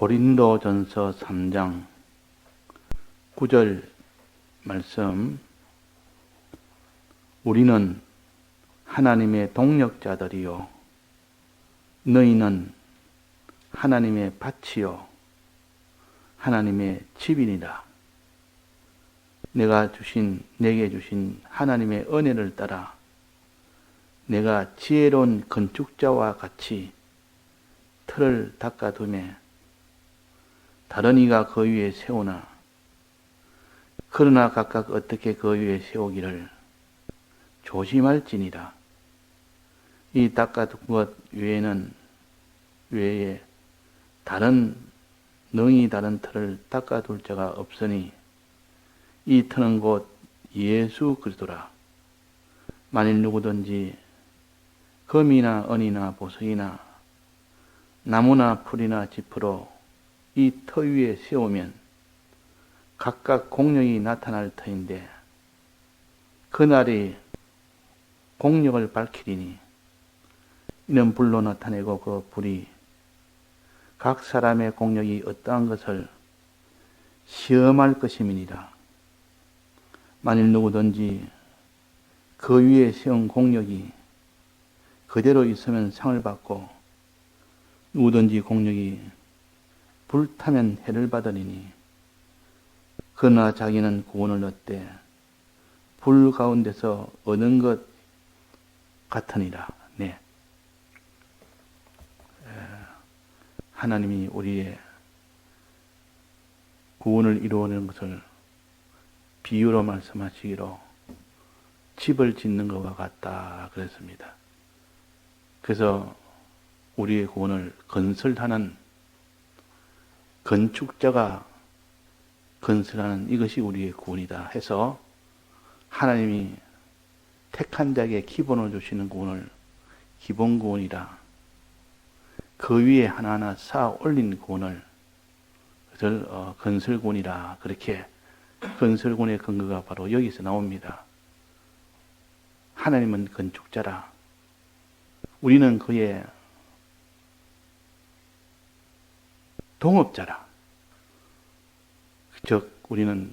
고린도전서 3장 9절 말씀. 우리는 하나님의 동력자들이요. 너희는 하나님의 밭이요. 하나님의 집이니라. 내가 주신 내게 주신 하나님의 은혜를 따라 내가 지혜로운 건축자와 같이 틀을 닦아두매 다른 이가 그 위에 세우나? 그러나 각각 어떻게 그 위에 세우기를? 조심할지니라. 이 닦아둔 것 외에는 외에 다른 능히 다른 틀을 닦아둘 자가 없으니 이 터는 곧 예수 그리스도라. 만일 누구든지 금이나 은이나 보석이나 나무나 풀이나 지프로 이 터 위에 세우면 각각 공력이 나타날 터인데 그날이 공력을 밝히리니 이는 불로 나타내고 그 불이 각 사람의 공력이 어떠한 것을 시험할 것임이니라. 만일 누구든지 그 위에 세운 공력이 그대로 있으면 상을 받고 누구든지 공력이 불타면 해를 받으리니 그러나 자기는 구원을 얻되 불 가운데서 얻은 것 같으니라. 네. 하나님이 우리의 구원을 이루어내는 것을 비유로 말씀하시기로 집을 짓는 것과 같다 그랬습니다. 그래서 우리의 구원을 건설하는 건축자가 건설하는 이것이 우리의 구원이다 해서 하나님이 택한 자에게 기본을 주시는 구원을 기본 구원이라. 그 위에 하나하나 쌓아 올린 구원을 그것을 어, 건설 구원이라. 그렇게 건설 구원의 근거가 바로 여기서 나옵니다. 하나님은 건축자라. 우리는 그의 동업자라 즉 우리는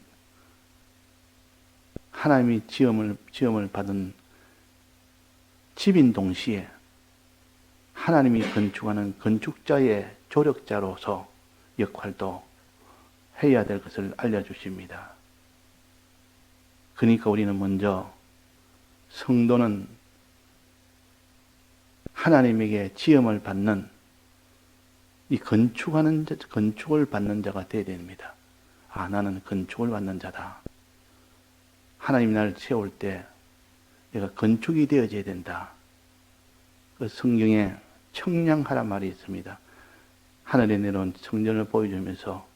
하나님이 지음을 지음을 받은 집인 동시에 하나님이 건축하는 건축자의 조력자로서 역할도 해야 될 것을 알려주십니다. 그러니까 우리는 먼저 성도는 하나님에게 지음을 받는 이 건축하는 자, 건축을 받는 자가 되어야 됩니다. 아, 나는 건축을 받는 자다. 하나님 나를 세울 때 내가 건축이 되어져야 된다. 그 성경에 청량하란 말이 있습니다. 하늘에 내려온 성전을 보여주면서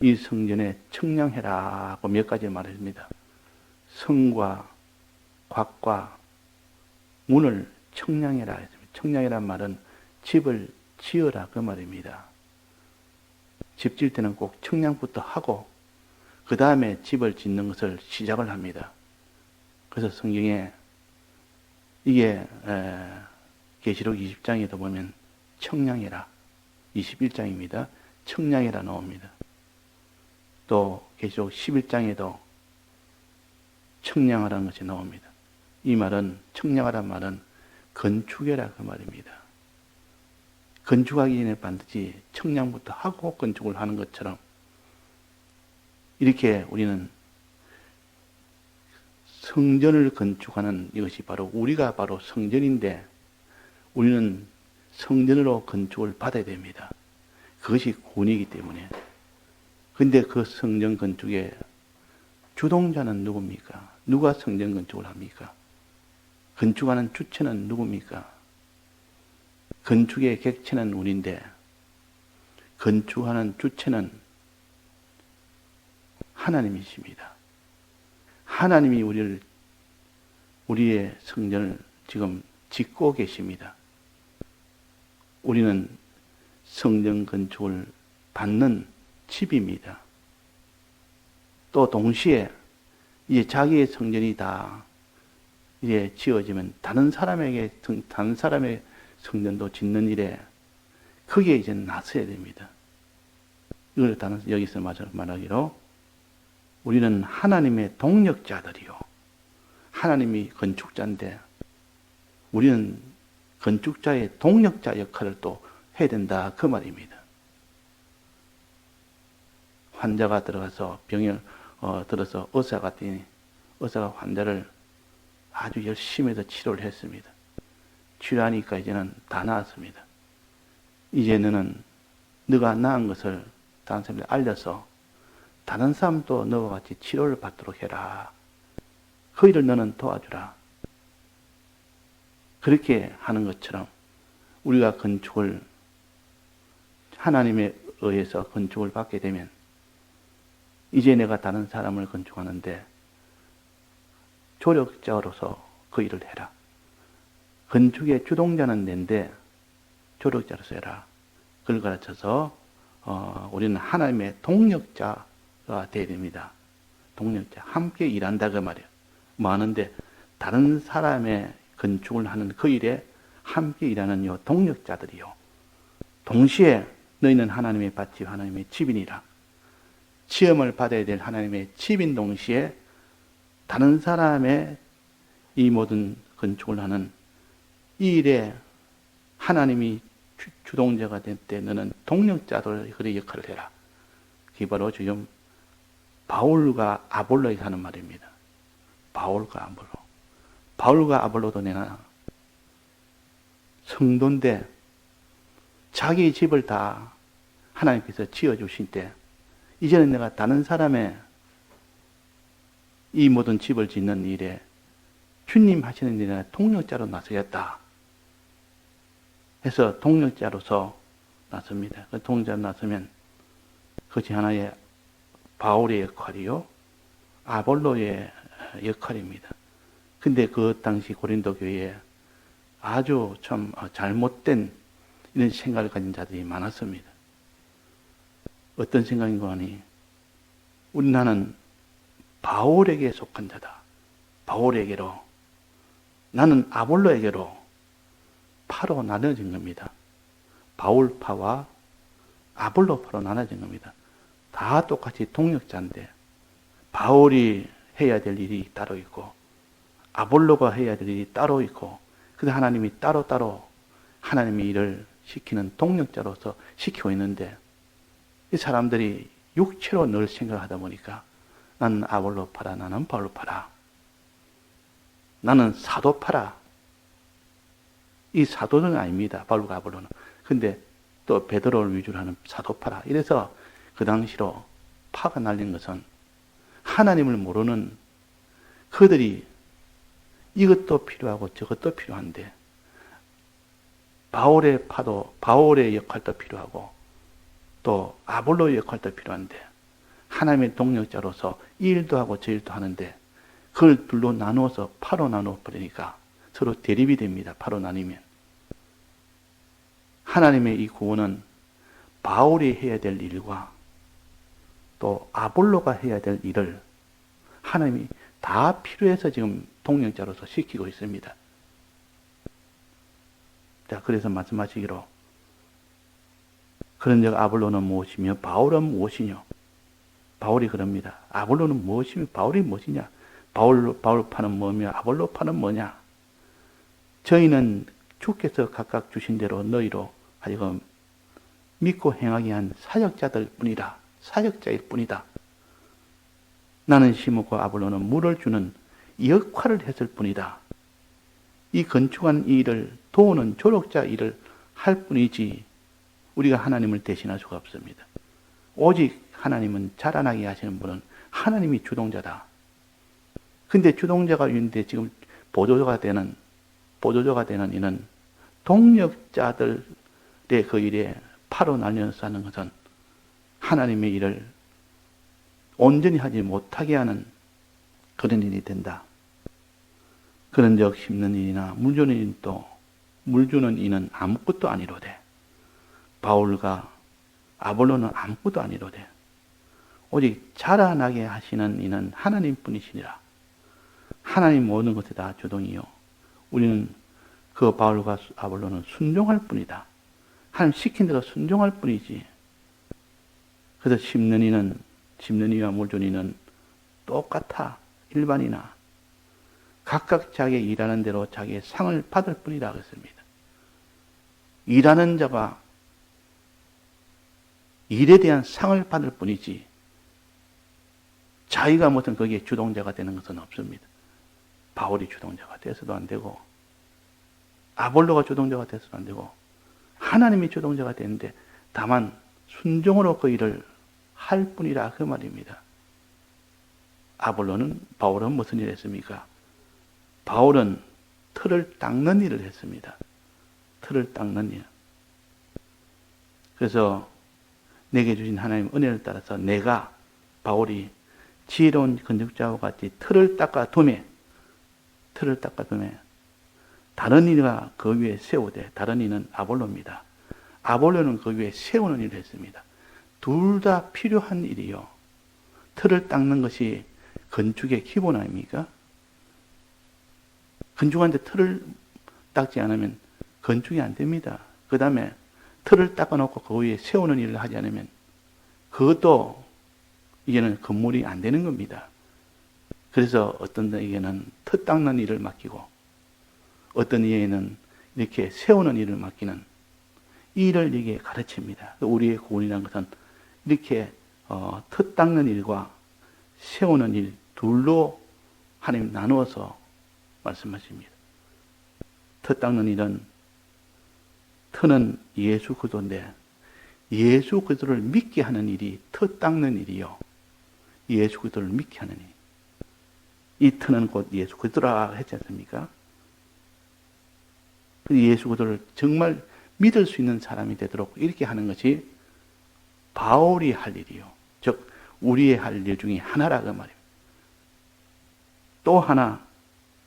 이 성전에 청량해라고 몇 가지 말했습니다. 성과 곽과 문을 청량해라. 청량이란 말은 집을 지어라 그 말입니다. 집 지을 때는 꼭 청량부터 하고 그 다음에 집을 짓는 것을 시작을 합니다. 그래서 성경에 이게 계시록 20장에도 보면 청량해라 21장입니다. 청량해라 나옵니다. 또 계시록 11장에도 청량하라는 것이 나옵니다. 이 말은 청량하란 말은 건축해라 그 말입니다. 건축하기 전에 반드시 청량부터 하고 건축을 하는 것처럼 이렇게 우리는 성전을 건축하는 이것이 바로 우리가 바로 성전인데 우리는 성전으로 건축을 받아야 됩니다. 그것이 구원이기 때문에. 근데 그 성전 건축의 주동자는 누굽니까? 누가 성전 건축을 합니까? 건축하는 주체는 누굽니까? 건축의 객체는 우리인데 건축하는 주체는 하나님이십니다. 하나님이 우리를 우리의 성전을 지금 짓고 계십니다. 우리는 성전 건축을 받는 집입니다. 또 동시에 이제 자기의 성전이 다 이제 지어지면 다른 사람에게 다른 사람의 성전도 짓는 일에 크게 이제 나서야 됩니다. 이걸 따라서 여기서 말하기로 우리는 하나님의 동력자들이요. 하나님이 건축자인데 우리는 건축자의 동력자 역할을 또 해야 된다. 그 말입니다. 환자가 들어가서 병을 어, 들어서 의사가 뛰니 의사가 환자를 아주 열심히 해서 치료를 했습니다. 치료하니까 이제는 다 나았습니다. 이제 너는 너가 나은 것을 다른 사람들에 알려서 다른 사람도 너와 같이 치료를 받도록 해라. 그 일을 너는 도와주라. 그렇게 하는 것처럼 우리가 건축을 하나님에 의해서 건축을 받게 되면 이제 내가 다른 사람을 건축하는데 조력자로서 그 일을 해라. 건축의 주동자는 낸데 조력자로 서 해라. 그걸 가르쳐서 어, 우리는 하나님의 동력자가 되어야 됩니다. 동력자. 함께 일한다 그 말이에요. 많은데 다른 사람의 건축을 하는 그 일에 함께 일하는 요 동력자들이요. 동시에 너희는 하나님의 밭집, 하나님의 집이니라. 시험을 받아야 될 하나님의 집인 동시에 다른 사람의 이 모든 건축을 하는 이 일에 하나님이 주, 동자가 될 때 너는 동력자들 그의 역할을 해라. 그게 바로 지금 바울과 아볼로에게 하는 말입니다. 바울과 아볼로. 바울과 아볼로도 내나 성도인데 자기 집을 다 하나님께서 지어주신 때 이제는 내가 다른 사람의 이 모든 집을 짓는 일에 주님 하시는 일에 통역자로 나서겠다. 해서 통역자로서 나섭니다. 그 통역자로 나서면 그것이 하나의 바울의 역할이요. 아볼로의 역할입니다. 근데 그 당시 고린도 교회에 아주 참 잘못된 이런 생각을 가진 자들이 많았습니다. 어떤 생각인가 하니 우리 나는 바울에게 속한 자다. 바울에게로 나는 아볼로에게로 파로 나눠진 겁니다. 바울파와 아볼로파로 나눠진 겁니다. 다 똑같이 동력자인데 바울이 해야 될 일이 따로 있고 아볼로가 해야 될 일이 따로 있고 근데 하나님이 따로따로 하나님의 일을 시키는 동력자로서 시키고 있는데 이 사람들이 육체로 늘 생각하다 보니까 나는 아볼로 파라, 나는 바울로 파라. 나는 사도 파라. 이 사도는 아닙니다. 바울과 아볼로는. 근데 또 베드로를 위주로 하는 사도 파라. 이래서 그 당시로 파가 날린 것은 하나님을 모르는 그들이 이것도 필요하고 저것도 필요한데 바울의 파도, 바울의 역할도 필요하고 또 아볼로의 역할도 필요한데 하나님의 동력자로서 이 일도 하고 저 일도 하는데 그걸 둘로 나누어서 파로 나누어 버리니까 서로 대립이 됩니다. 파로 나뉘면. 하나님의 이 구원은 바울이 해야 될 일과 또 아볼로가 해야 될 일을 하나님이 다 필요해서 지금 동력자로서 시키고 있습니다. 자, 그래서 말씀하시기로 그런즉 아볼로는 무엇이며 바울은 무엇이뇨? 바울이 그럽니다. 아볼로는 무엇이며 바울이 무엇이냐? 바울 바울파는 뭐며 아볼로파는 뭐냐? 저희는 주께서 각각 주신 대로 너희로 하여금 믿고 행하게 한 사역자들 뿐이라 사역자일 뿐이다. 나는 심었고 아볼로는 물을 주는 역할을 했을 뿐이다. 이 건축한 일을 도우는 조력자 일을 할 뿐이지 우리가 하나님을 대신할 수가 없습니다. 오직 하나님은 자라나게 하시는 분은 하나님이 주동자다. 근데 주동자가 있는데 지금 보조자가 되는, 보조자가 되는 이는 동력자들의 그 일에 파로 날려서 하는 것은 하나님의 일을 온전히 하지 못하게 하는 그런 일이 된다. 그런 적 심는 일이나 물 주는 일도 물 주는 이는 아무것도 아니로되 바울과 아볼로는 아무것도 아니로되 오직 자라나게 하시는 이는 하나님 뿐이시니라. 하나님 모든 것에 다 주동이요. 우리는 그 바울과 아볼로는 순종할 뿐이다. 하나님 시킨 대로 순종할 뿐이지. 그래서 심는 이는 심는 이와 물주는 이는 똑같아 일반이나 각각 자기 일하는 대로 자기의 상을 받을 뿐이라 그랬습니다. 일하는 자가 일에 대한 상을 받을 뿐이지 자기가 무슨 거기에 주동자가 되는 것은 없습니다. 바울이 주동자가 돼서도 안 되고 아볼로가 주동자가 돼서도 안 되고 하나님이 주동자가 되는데 다만 순종으로 그 일을 할 뿐이라 그 말입니다. 아볼로는 바울은 무슨 일을 했습니까? 바울은 틀을 닦는 일을 했습니다. 틀을 닦는 일. 그래서 내게 주신 하나님 은혜를 따라서 내가 바울이 지혜로운 건축자와 같이 틀을 닦아 두매 틀을 닦아 두매 다른 이가 그 위에 세우되 다른 이는 아볼로입니다. 아볼로는 그 위에 세우는 일을 했습니다. 둘 다 필요한 일이요. 틀을 닦는 것이 건축의 기본 아닙니까? 건축한테 틀을 닦지 않으면 건축이 안 됩니다. 그 다음에 틀을 닦아놓고 그 위에 세우는 일을 하지 않으면 그것도 이제는 건물이 안 되는 겁니다. 그래서 어떤 에게는 터 닦는 일을 맡기고 어떤 이에는 이렇게 세우는 일을 맡기는 이 일을 이게 가르칩니다. 우리의 구원이라는 것은 이렇게 어, 터 닦는 일과 세우는 일 둘로 하나님 나누어서 말씀하십니다. 터 닦는 일은 터는 예수 그리스도인데 예수 그리스도를 믿게 하는 일이 터 닦는 일이요. 예수 그리스도를 믿게 하는 일. 이 터는 곧 예수 그리스도라 했지 않습니까? 예수 그리스도를 정말 믿을 수 있는 사람이 되도록 이렇게 하는 것이 바울이 할 일이요. 즉 우리의 할 일 중에 하나라 그 말입니다. 또 하나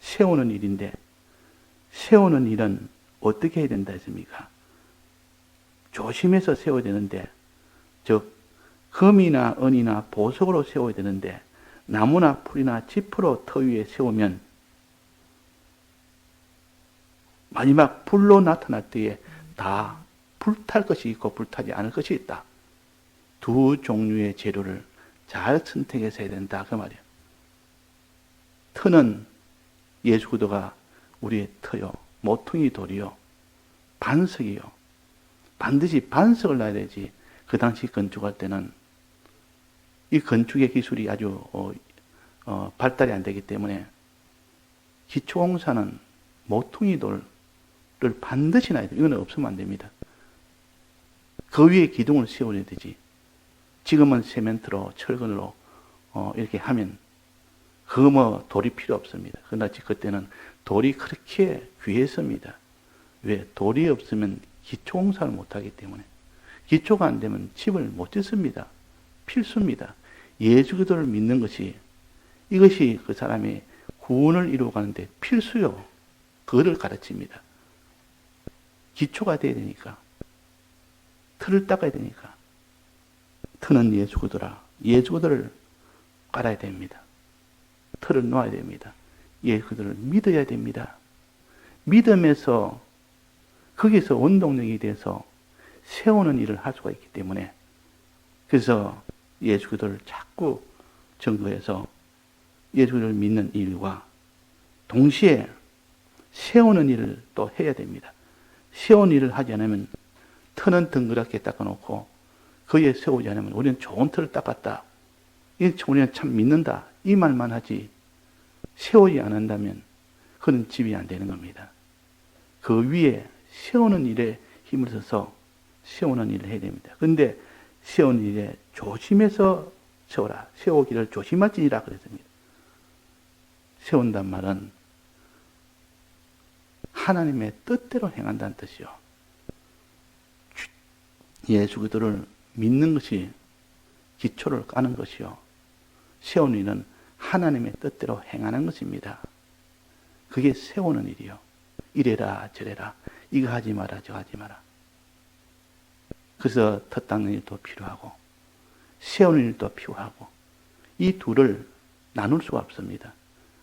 세우는 일인데 세우는 일은 어떻게 해야 된다 했습니까? 조심해서 세워야 되는데 즉 금이나 은이나 보석으로 세워야 되는데 나무나 풀이나 지프로 터 위에 세우면 마지막 불로 나타날 때에 다 불탈 것이 있고 불타지 않을 것이 있다. 두 종류의 재료를 잘 선택해서 해야 된다. 그 말이에요. 터는 예수 구도가 우리의 터요. 모퉁이 돌이요. 반석이요. 반드시 반석을 놔야 되지. 그 당시 건축할 때는 이 건축의 기술이 아주 어, 어, 발달이 안 되기 때문에 기초공사는 모퉁이 돌을 반드시 놔야 돼. 이거는 없으면 안 됩니다. 그 위에 기둥을 세워야 되지. 지금은 세멘트로 철근으로 어, 이렇게 하면 그 뭐 돌이 필요 없습니다. 그러나 그때는 돌이 그렇게 귀했습니다. 왜? 돌이 없으면 기초공사를 못하기 때문에 기초가 안 되면 집을 못 짓습니다. 필수입니다. 예수 그리스도를 믿는 것이 이것이 그 사람의 구원을 이루어가는데 필수요. 그거를 가르칩니다. 기초가 돼야 되니까. 틀을 닦아야 되니까. 틀은 예수 그리스도라. 예수 그리스도를 깔아야 됩니다. 틀을 놓아야 됩니다. 예수 그리스도를 믿어야 됩니다. 믿음에서 거기서 원동력이 돼서 세우는 일을 할 수가 있기 때문에 그래서 예수 그리스도를 자꾸 증거해서 예수 그리스도를 믿는 일과 동시에 세우는 일을 또 해야 됩니다. 세운 일을 하지 않으면 터는 덩그랗게 닦아놓고 거기에 세우지 않으면 우리는 좋은 터를 닦았다. 우리는 참 믿는다. 이 말만 하지 세우지 않는다면 그는 집이 안 되는 겁니다. 그 위에 세우는 일에 힘을 써서 세우는 일을 해야 됩니다. 그런데 세우는 일에 조심해서 세워라. 세우기를 조심할지니라 그랬습니다. 세운단 말은 하나님의 뜻대로 행한다는 뜻이요. 예수 그리스도를 믿는 것이 기초를 까는 것이요. 세우는 일은 하나님의 뜻대로 행하는 것입니다. 그게 세우는 일이요. 이래라 저래라 이거 하지 마라 저 하지 마라. 그래서 텃 닦는 일도 필요하고 세우는 일도 필요하고 이 둘을 나눌 수가 없습니다.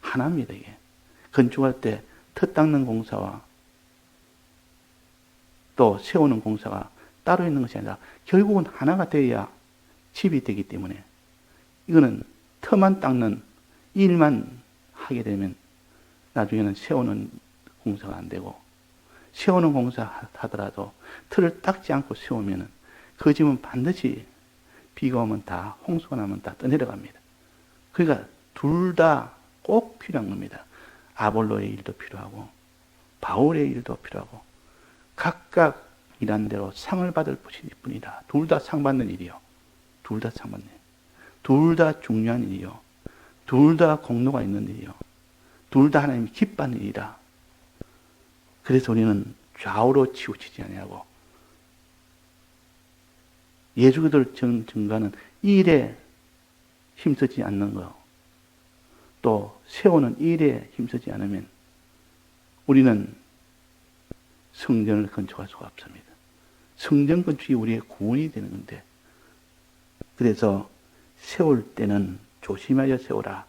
하나입니다 이게. 건축할 때텃 닦는 공사와 또 세우는 공사가 따로 있는 것이 아니라 결국은 하나가 되어야 집이 되기 때문에 이거는 터만 닦는 일만 하게 되면 나중에는 세우는 공사가 안 되고 세우는 공사 하더라도 틀을 닦지 않고 세우면은 그 집은 반드시 비가 오면 다 홍수가 나면 다 떠내려갑니다. 그러니까 둘 다 꼭 필요한 겁니다. 아볼로의 일도 필요하고 바울의 일도 필요하고 각각 일한 대로 상을 받을 뿐이다. 둘 다 상 받는 일이요. 둘 다 상 받는 일. 둘다 중요한 일이요. 둘 다 공로가 있는 일이요. 둘 다 하나님이 기뻐하는 일이다. 그래서 우리는 좌우로 치우치지 아니하고 예수들 증가는 이 일에 힘쓰지 않는 거, 또 세우는 일에 힘쓰지 않으면 우리는 성전을 건축할 수가 없습니다. 성전 건축이 우리의 구원이 되는 건데, 그래서 세울 때는 조심하여 세우라.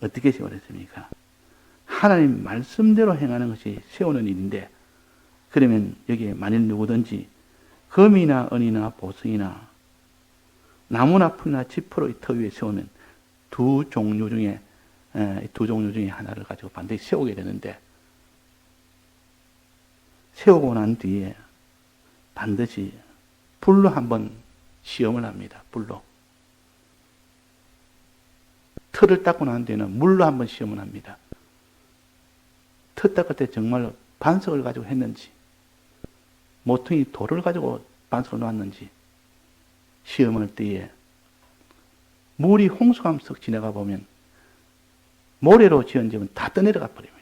어떻게 세우랬습니까? 하나님 말씀대로 행하는 것이 세우는 일인데, 그러면 여기에 만일 누구든지 금이나 은이나 보석이나 나무나 풀이나 지퍼로 이터 위에 세우면 두 종류 중에 두 종류 중에 하나를 가지고 반드시 세우게 되는데 세우고 난 뒤에 반드시 불로 한번 시험을 합니다. 불로. 틀을 닦고 난 뒤에는 물로 한번 시험을 합니다. 틀 닦을 때 정말 반석을 가지고 했는지, 모퉁이 돌을 가지고 반석을 놓았는지, 시험할 때에 물이 홍수감 석 지나가 보면 모래로 지은 집은 다 떠내려가 버립니다.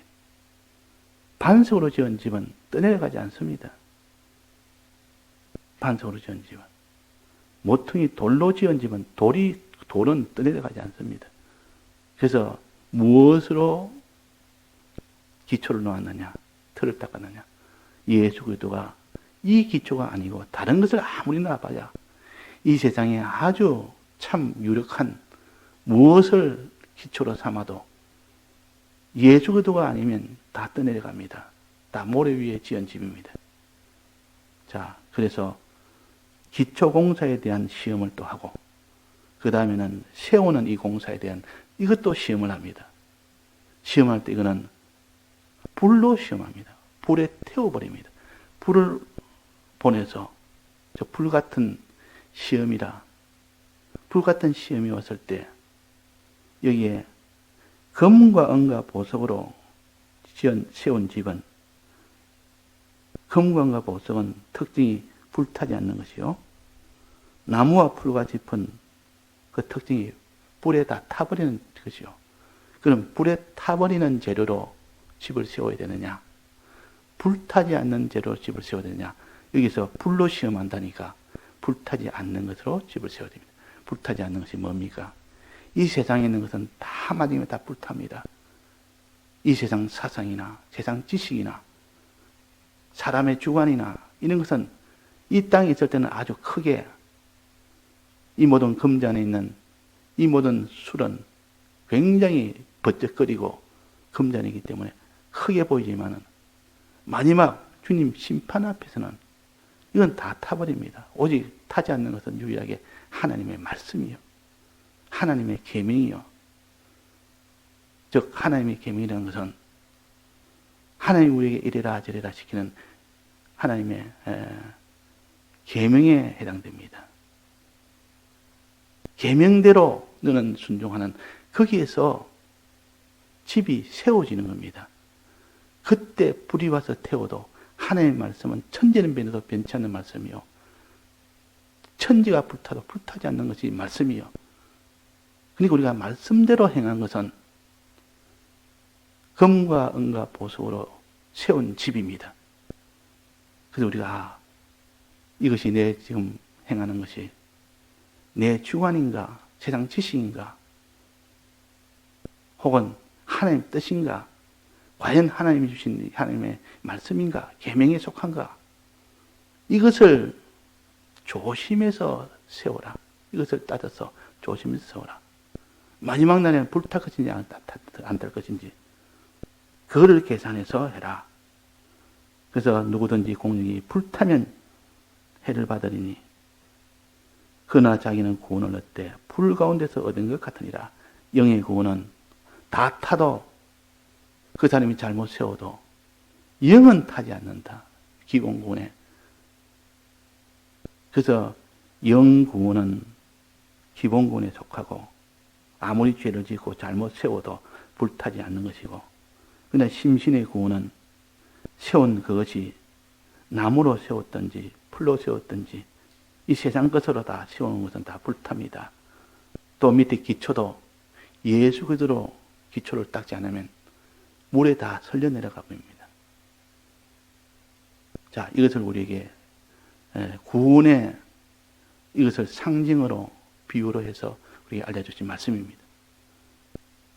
반석으로 지은 집은 떠내려가지 않습니다. 반석으로 지은 집은. 모퉁이 돌로 지은 집은 돌이, 돌은 떠내려가지 않습니다. 그래서 무엇으로 기초를 놓았느냐, 틀을 닦았느냐. 예수 그리스도가 이 기초가 아니고 다른 것을 아무리 놔봐야 이 세상에 아주 참 유력한 무엇을 기초로 삼아도 예수 그리스도가 아니면 다 떠내려갑니다. 다 모래 위에 지은 집입니다. 자, 그래서 기초 공사에 대한 시험을 또 하고 그 다음에는 세우는 이 공사에 대한 이것도 시험을 합니다. 시험할 때 이거는 불로 시험합니다. 불에 태워버립니다. 불을 보내서 저 불 같은 시험이라 불 같은 시험이 왔을 때 여기에 금과 은과 보석으로 지은 세운 집은 금과 은과 보석은 특징이 불타지 않는 것이요. 나무와 풀과 짚은 그 특징이 불에 다 타버리는 것이요. 그럼 불에 타버리는 재료로 집을 세워야 되느냐? 불타지 않는 재료로 집을 세워야 되느냐? 여기서 불로 시험한다니까 불타지 않는 것으로 집을 세워야 됩니다. 불타지 않는 것이 뭡니까? 이 세상에 있는 것은 다 맞으면 다 불탑니다. 이 세상 사상이나 세상 지식이나 사람의 주관이나 이런 것은 이 땅에 있을 때는 아주 크게 이 모든 금잔에 있는 이 모든 술은 굉장히 번쩍거리고 금잔이기 때문에 크게 보이지만은 마지막 주님 심판 앞에서는 이건 다 타버립니다. 오직 타지 않는 것은 유일하게 하나님의 말씀이요. 하나님의 계명이요. 즉 하나님의 계명이라는 것은 하나님 우리에게 이래라 저래라 시키는 하나님의 계명에 해당됩니다. 계명대로 너는 순종하는 거기에서 집이 세워지는 겁니다. 그때 불이 와서 태워도 하나님의 말씀은 천지는 변해도 변치 않는 말씀이요. 천지가 불타도 불타지 않는 것이 말씀이요. 그러니까 우리가 말씀대로 행한 것은 금과 은과 보석으로 세운 집입니다. 그래서 우리가 아, 이것이 내 지금 행하는 것이 내 주관인가 세상 지식인가 혹은 하나님 뜻인가 과연 하나님이 주신 하나님의 말씀인가 계명에 속한가 이것을 조심해서 세워라. 이것을 따져서 조심해서 세워라. 마지막 날에는 불탈 것인지 안탈 것인지 그거를 계산해서 해라. 그래서 누구든지 공중이 불타면 해를 받으리니 그러나 자기는 구원을 얻되 불 가운데서 얻은 것 같으니라. 영의 구원은 다 타도 그 사람이 잘못 세워도 영은 타지 않는다. 구원에. 그래서 영 구원은 기본 구원에 속하고 아무리 죄를 짓고 잘못 세워도 불타지 않는 것이고 그러나 심신의 구원은 세운 그것이 나무로 세웠든지 풀로 세웠든지 이 세상 것으로 다 세우는 것은 다 불탑니다. 또 밑에 기초도 예수 그대로 기초를 닦지 않으면 물에 다 설려 내려가 버립니다. 자, 이것을 우리에게 에, 구원의 이것을 상징으로 비유로 해서 우리에게 알려주신 말씀입니다.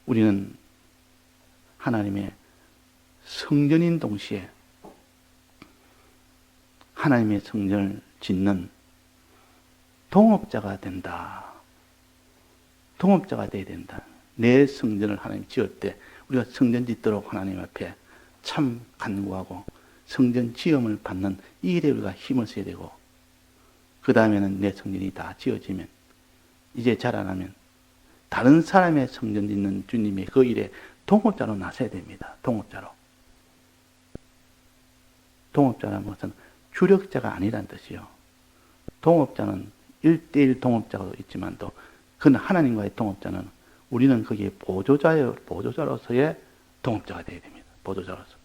우리는 하나님의 성전인 동시에 하나님의 성전을 짓는 동업자가 된다. 동업자가 돼야 된다. 내 성전을 하나님 지을 때 우리가 성전 짓도록 하나님 앞에 참 간구하고 성전 지음을 받는 이 일에 우리가 힘을 써야 되고 그 다음에는 내 성전이 다 지어지면 이제 자라나면 다른 사람의 성전 짓는 주님의 그 일에 동업자로 나서야 됩니다. 동업자로. 동업자라는 것은 주력자가 아니란 뜻이요. 동업자는 일대일 동업자가 있지만도 그는 하나님과의 동업자는 우리는 거기에 보조자요, 보조자로서의 동업자가 되어야 됩니다. 보조자로서.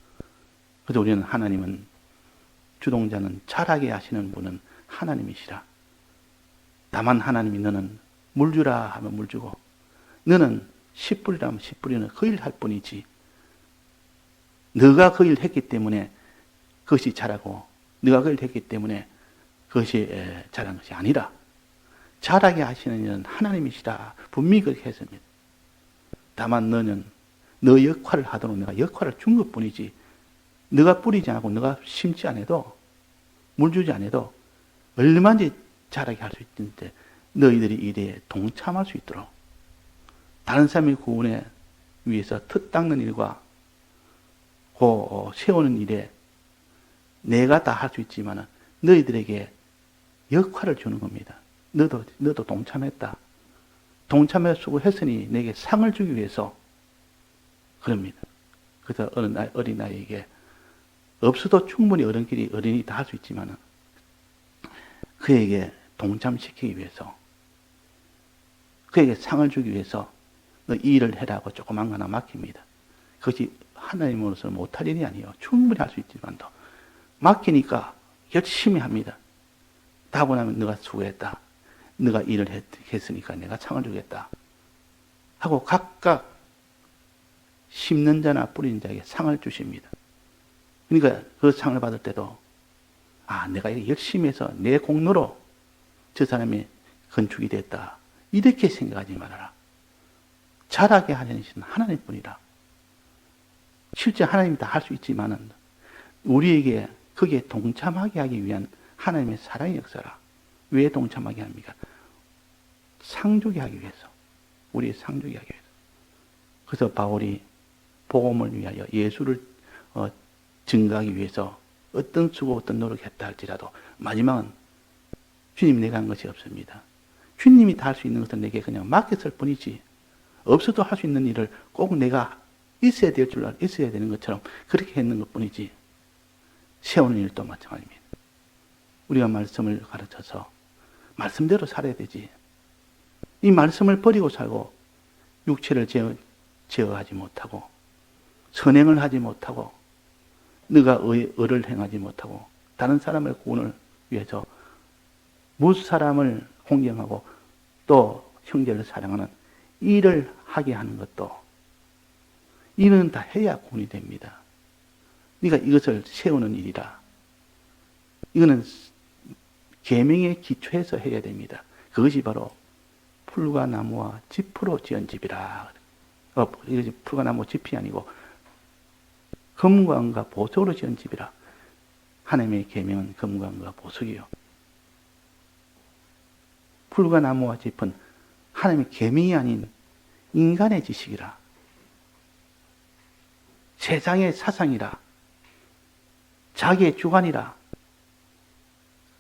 그래서 우리는 하나님은 주동자는 잘하게 하시는 분은 하나님이시라. 다만 하나님이 너는 물 주라 하면 물 주고 너는 씨 뿌리는 그 일 할 뿐이지. 너가 그 일 했기 때문에 그것이 자라고 너가 그 일 했기 때문에 그것이 에, 자란 것이 아니라 자라게 하시는 이는 하나님이시라 분명히 그렇게 했습니다. 다만 너는 너 역할을 하도록 내가 역할을 준 것뿐이지 너가 뿌리지 않고 너가 심지 않아도 물 주지 않아도 얼마든지 자라게 할 수 있는데 너희들이 일에 동참할 수 있도록 다른 사람의 구원에 위해서 트 닦는 일과 고 세우는 일에 내가 다 할 수 있지만 너희들에게 역할을 주는 겁니다. 너도 너도 동참했다. 동참해 수고했으니 내게 상을 주기 위해서 그럽니다. 그래서 어린 아이, 어린 아이에게 없어도 충분히 어른끼리 어린이 다 할 수 있지만 그에게 동참시키기 위해서 그에게 상을 주기 위해서 너이 일을 해라고 조그만 거 하나 맡깁니다. 그것이 하나님으로서 못할 일이 아니에요. 충분히 할 수 있지만도 맡기니까 열심히 합니다. 다고 나면 너가 수고했다. 너가 일을 했, 했으니까 내가 상을 주겠다. 하고 각각 심는 자나 뿌리는 자에게 상을 주십니다. 그러니까 그 상을 받을 때도 아 내가 열심히 해서 내 공로로 저 사람이 건축이 됐다. 이렇게 생각하지 말아라. 잘하게 하는 것은 하나님뿐이라. 실제 하나님이 다할 수 있지만은 우리에게 거기에 동참하게 하기 위한 하나님의 사랑의 역사라. 왜 동참하게 합니까? 상주게 하기 위해서. 우리의 상주게 하기 위해서. 그래서 바울이 복음을 위하여 예수를 어, 증가하기 위해서 어떤 수고 어떤 노력했다 할지라도 마지막은 주님 내가 한 것이 없습니다. 주님이 다 할 수 있는 것은 내게 그냥 맡겼을 뿐이지 없어도 할 수 있는 일을 꼭 내가 있어야 될 줄 알아 있어야 되는 것처럼 그렇게 했는 것 뿐이지 세우는 일도 마찬가지입니다. 우리가 말씀을 가르쳐서 말씀대로 살아야 되지. 이 말씀을 버리고 살고 육체를 제어, 제어하지 못하고 선행을 하지 못하고 네가 의, 의를 행하지 못하고 다른 사람의 구원을 위해서 무수 사람을 공경하고 또 형제를 사랑하는 일을 하게 하는 것도 이는 다 해야 구원이 됩니다. 네가 이것을 세우는 일이라. 이거는 계명의 기초에서 해야 됩니다. 그것이 바로 풀과 나무와 지프로 지은 집이라. 어, 이것이 풀과 나무 집이 아니고 금광과 보석으로 지은 집이라. 하나님의 계명은 금광과 보석이요. 풀과 나무와 짚은 하나님의 계명이 아닌 인간의 지식이라. 세상의 사상이라. 자기의 주관이라.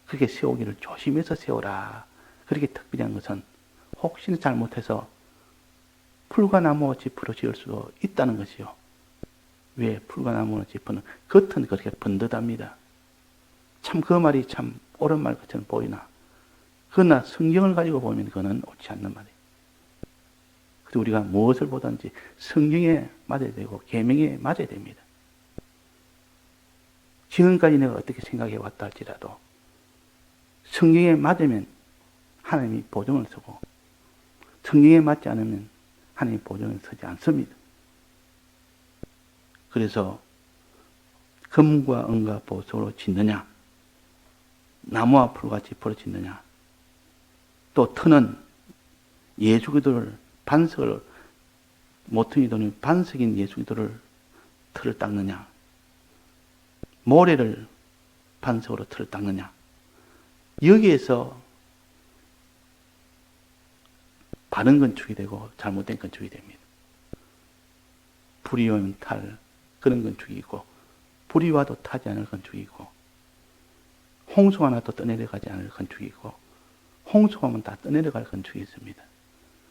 그렇게 세우기를 조심해서 세워라. 그렇게 특별한 것은 혹시나 잘못해서 풀과 나무 지푸로 지을 수도 있다는 것이요. 왜 풀과 나무 지푸는 겉은 그렇게 번듯합니다. 참 그 말이 참 옳은 말 같처럼 보이나 그러나 성경을 가지고 보면 그거는 옳지 않는 말이에요. 그래서 우리가 무엇을 보든지 성경에 맞아야 되고 계명에 맞아야 됩니다. 지금까지 내가 어떻게 생각해 왔다 할지라도 성경에 맞으면 하나님이 보증을 서고 성경에 맞지 않으면 하나님이 보증을 서지 않습니다. 그래서 금과 은과 보석으로 짓느냐 나무와 풀과 지퍼로 짓느냐 또 터는 예수 그리스도를 반석을 모퉁이 돈이 반석인 예수 그리스도를 틀을 닦느냐 모래를 반석으로 틀을 닦느냐 여기에서 바른 건축이 되고 잘못된 건축이 됩니다. 불이 오면 탈 그런 건축이 있고 불이 와도 타지 않을 건축이 있고 홍수가 나도 떠내려가지 않을 건축이 있고 홍수가 오면 다 떠내려갈 건축이 있습니다.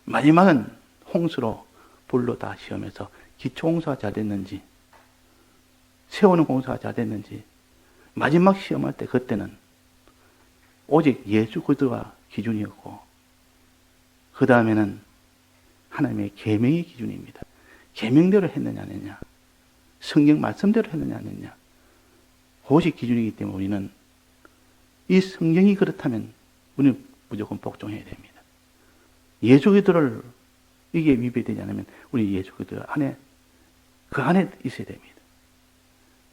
마지막은 홍수로 불로 다 시험해서 기초 홍수가 잘 됐는지 세우는 공사가 잘 됐는지 마지막 시험할 때 그때는 오직 예수 그리스도가 기준이었고 그 다음에는 하나님의 계명이 기준입니다. 계명대로 했느냐 안 했냐 성경 말씀대로 했느냐 안 했냐 그것이 기준이기 때문에 우리는 이 성경이 그렇다면 우리는 무조건 복종해야 됩니다. 예수 그리스도를 이게 위배되지 않으면 우리 예수 그리스도 안에 그 안에 있어야 됩니다.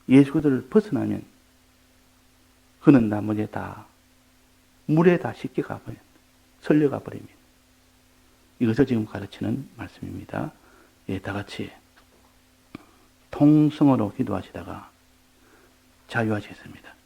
예수 그리스도를 벗어나면 그는 나머지 다 물에 다 쉽게 가버립니다. 설려가 버립니다. 이것을 지금 가르치는 말씀입니다. 예, 다 같이 통성으로 기도하시다가 자유하시겠습니다.